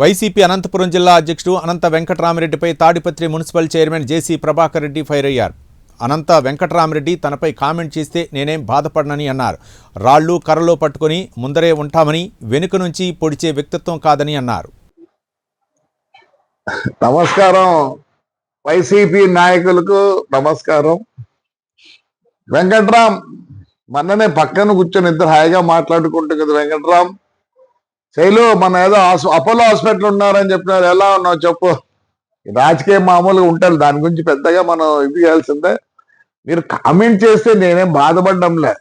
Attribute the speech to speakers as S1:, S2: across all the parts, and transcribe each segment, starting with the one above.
S1: YCP Anantapur జిల్లా అధ్యక్షుడు Anantha వెంకటరామిరెడ్డిపై Tadipatri municipal chairman JC Prabhakar Reddy fire అయ్యారు అనంత వెంకటరామిరెడ్డి తనపై కామెంట్ చేస్తే నేనేం బాధపడనని అన్నారు. రాళ్ళు కర్రలో పట్టుకొని ముందరే ఉంటామని వెనుక నుంచి పొడిచే వ్యక్తిత్వం కాదని అన్నారు.
S2: నమస్కారం. వైసీపీ నాయకులకు నమస్కారం. వెంకట్రామ్ మొన్ననే పక్కన కూర్చొని ఇద్దరు హాయిగా మాట్లాడుకుంటుంది కదా వెంకట్రామ్. శైలు మన ఏదో అపోలో హాస్పిటల్ ఉన్నారని చెప్పినారు. ఎలా ఉన్నావు చెప్పు. రాజకీయం మామూలుగా ఉంటారు దాని గురించి పెద్దగా మనం ఇది చేయాల్సిందే. మీరు కామెంట్ చేస్తే నేనేం బాధపడ్డంలే.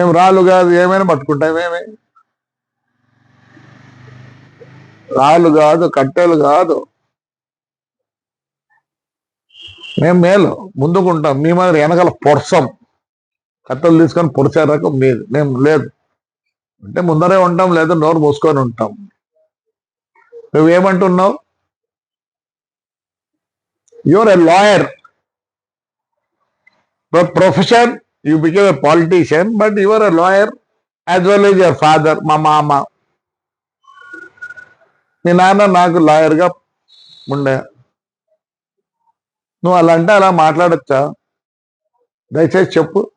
S2: ఏం రాళ్ళు కాదు ఏమైనా పట్టుకుంటామేమి రాళ్ళు కాదు కట్టెలు కాదు. మేము మేలు. ముందుకుంటాం. మీ మాదిరి వెనకాల పొడసం కట్టలు తీసుకొని పొడిచే రకం మీది. మేము లేదు. అంటే ముందరే ఉంటాం లేదా నోరు మూసుకొని ఉంటాం. నువ్వేమంటున్నావు? Your a lawyer profession you became a politician but your a lawyer as well as your father మా మామ. మీ నాన్న నాకు లాయర్గా ఉండే. నువ్వు అలా అంటే అలా మాట్లాడచ్చా? దయచేసి చెప్పు.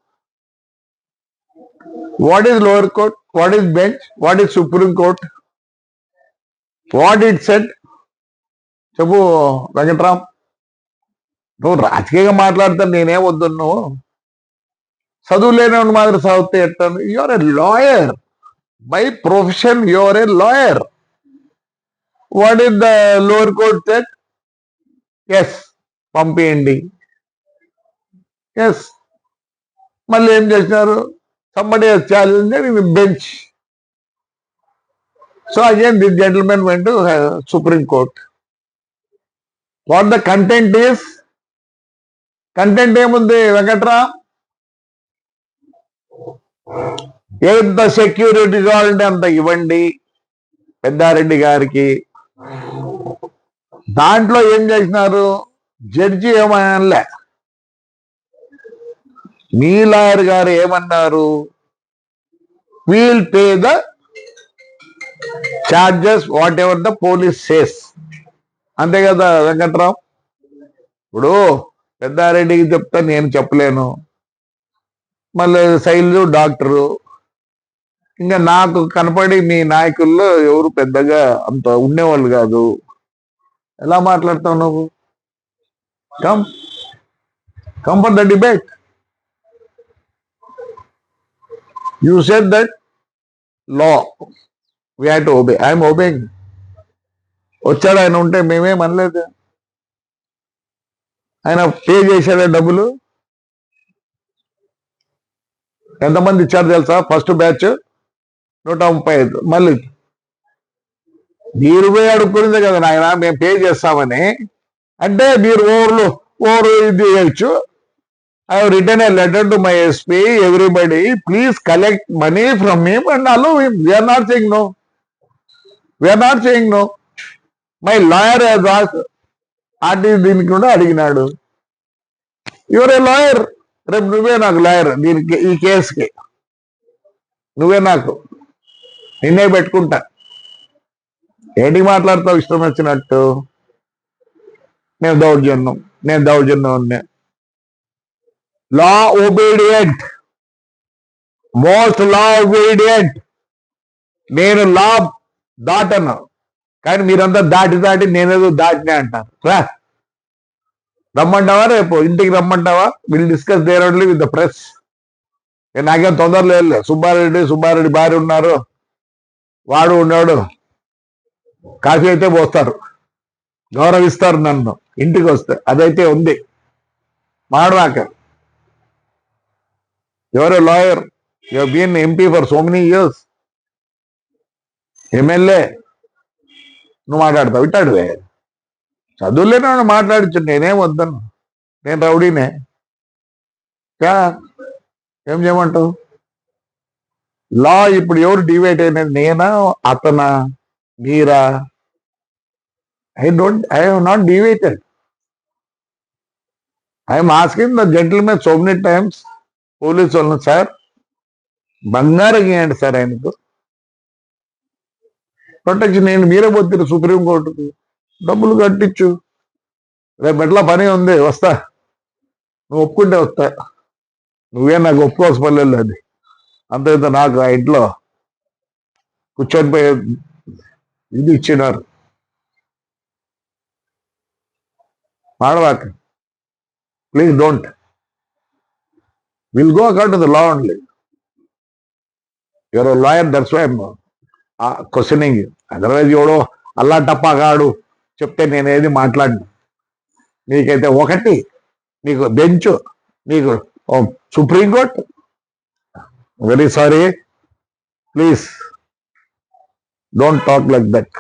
S2: What is lower court what is bench what is supreme court what it set చెప్పు వెంకట్రామ్. నువ్వు రాజకీయంగా మాట్లాడతాను నేనే వద్దు నువ్వు చదువు లేని మాదిరి చదివితే ఎట్టాను? Your a lawyer by profession your a lawyer what is the lower court set yes పంపేయండి. Yes మళ్ళీ ఏం చేసినారు? Somebody challenge in bench so again this gentleman went to supreme court what the content is content ఏముంది వెంకట్రా? ఎంత security కావాలంటే అంత ఇవ్వండి పెద్దారెడ్డి గారికి. దాంట్లో ఏం చేసినారు? జడ్జి ఏమనలే. మీ లాయర్ గారు ఏమన్నారు? We'll pay the charges whatever the police says అంతే కదా వెంకట్రావు? ఇప్పుడు పెద్దారెడ్డికి చెప్తే నేను చెప్పలేను. మళ్ళీ శైలు డాక్టరు. ఇంకా నాకు కనపడి మీ నాయకుల్లో ఎవరు పెద్దగా అంత ఉండేవాళ్ళు కాదు. ఎలా మాట్లాడతావు నువ్వు? Come come for the debate you said that law we have to obey I'm obeying వచ్చాడు ఆయన ఉంటే మేమేం అనలేదు. ఆయన పే చేశాడా డబ్బులు. ఎంతమంది ఇచ్చారు తెలుసా? ఫస్ట్ బ్యాచ్ నూట ముప్పై ఐదు. మళ్ళీ మీరు పోయి అడుక్కునేదే కదా నాయన మేము పే చేస్తామని. అంటే మీరు ఓవర్లు ఓవర్ ఇది చేయొచ్చు. I return a letter to my SP everybody please collect money from him and allow we're not saying no we're not saying no my lawyer RT దీనికి కూడా అడిగినాడు. యువర్ ఏ లాయర్ రేపు నువ్వే నాకు లాయర్ దీనికి ఈ కేసుకి. నువ్వే నాకు. నిన్నే పెట్టుకుంటా. ఏంటి మాట్లాడతావు? ఇష్టం వచ్చినట్టు. నేను దౌర్జన్యం. నేను దౌర్జన్యం law obedient most law obedient నేను లా దాటను. కానీ మీరంతా దాటి దాటి నేనేదో దాటినే అంటారు. రా రమ్మంటావా రేపు? ఇంటికి రమ్మంటావా? Will discuss there only with the press నాకేం తొందర లేదు. సుబ్బారెడ్డి సుబ్బారెడ్డి భార్య ఉన్నారు. వాడు ఉన్నాడు. కాఫీ అయితే పోస్తారు. గౌరవిస్తారు నన్ను. ఇంటికి వస్తే అదైతే ఉంది. మాడవాక ఎవరు lawyer you been MP for so many years MLA నువ్వు మాట్లాడతావు? ఇట్టాడువే చదువులేని వాడు మాట్లాడచ్చు నేనేం వద్దను. నేను రౌడీనే. క్యా ఏం చేయమంటావు? లా ఇప్పుడు ఎవరు డివైడ్ అయినది? నేనా? అతనా? మీరా? I don't I have not divided. I'm asking the gentlemen so many times police వాళ్ళని సార్ బంగారం ఇవ్వండి సార్ ఆయనకు. ప్రొటెక్షన్ నేను మీరే పోతున్నారు సుప్రీంకోర్టుకు డబ్బులు కట్టించు. రేపు ఎట్లా పని ఉంది వస్తా. నువ్వు ఒప్పుకుంటే వస్తా. నువ్వే నాకు ఒప్పుకోవాల్సిన పర్లేదు అది. అంత నాకు ఆ ఇంట్లో కూర్చొని పోయే ఇది ఇచ్చినారు. మాడవాక. Please don't. Will go accord to the law only your lawyer that's why questioning otherwise ఎవడో అల్లా టప్పాగాడు చెప్తే నేనేది మాట్లాడిన. నీకైతే ఒకటి నీకు బెంచ్ నీకు supreme court very sorry please don't talk like that